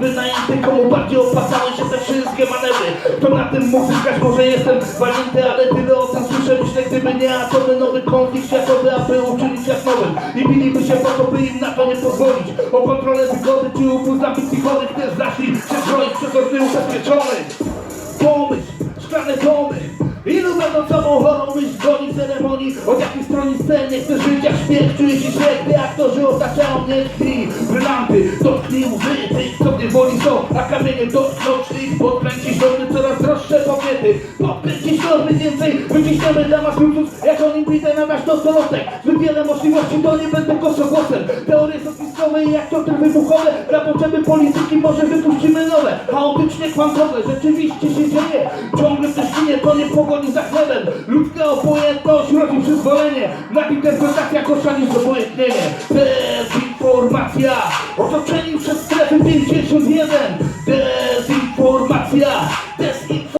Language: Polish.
wynajęty Komu bardziej opłacały się te wszystkie manewry. To na tym mógł zyskać, może jestem walnięty Ale tyle o tym słyszę, myślę Gdyby nie atomy, nowy konflikt światowy Aby uczynić jak nowym. I biliby się po to, by im na to nie pozwolić. O kontrolę wygody czy upływ ambicji chorych Też zaszli się zbroić przez ordy ubezpieczonych. Pomyśl, szklane domy. Ilu będą sobą chorą myśl goni ceremonii? Od jakiej strony scen nie chcę żyć jak śmiech Czuję się źle, gdy aktorzy otaczają mnie krwi. Brylanty, łzy co mnie woli są A kamienie dotknął szlik, podkręcić normy Coraz droższe kobiety, podkręcić normy Więcej wyciśniemy dla was luksus Jak oni widzę na nasz dostolotek Zbyt wiele możliwości, to nie będę kosogłosem Teorie są spiskowe i jak to wybuchowe Dla potrzeby polityki może wypuścimy nowe. Chaotycznie kwantowe, rzeczywiście się dzieje. Ciągle coś ginie, to nie pogoni za chlebem. Ludzka obojętność rodzi przyzwolenie. Nadinterpretacja gorsza niż obojętnienie Dezinformacja. Otoczeni przez strefy 51 Dezinformacja Dezinformacja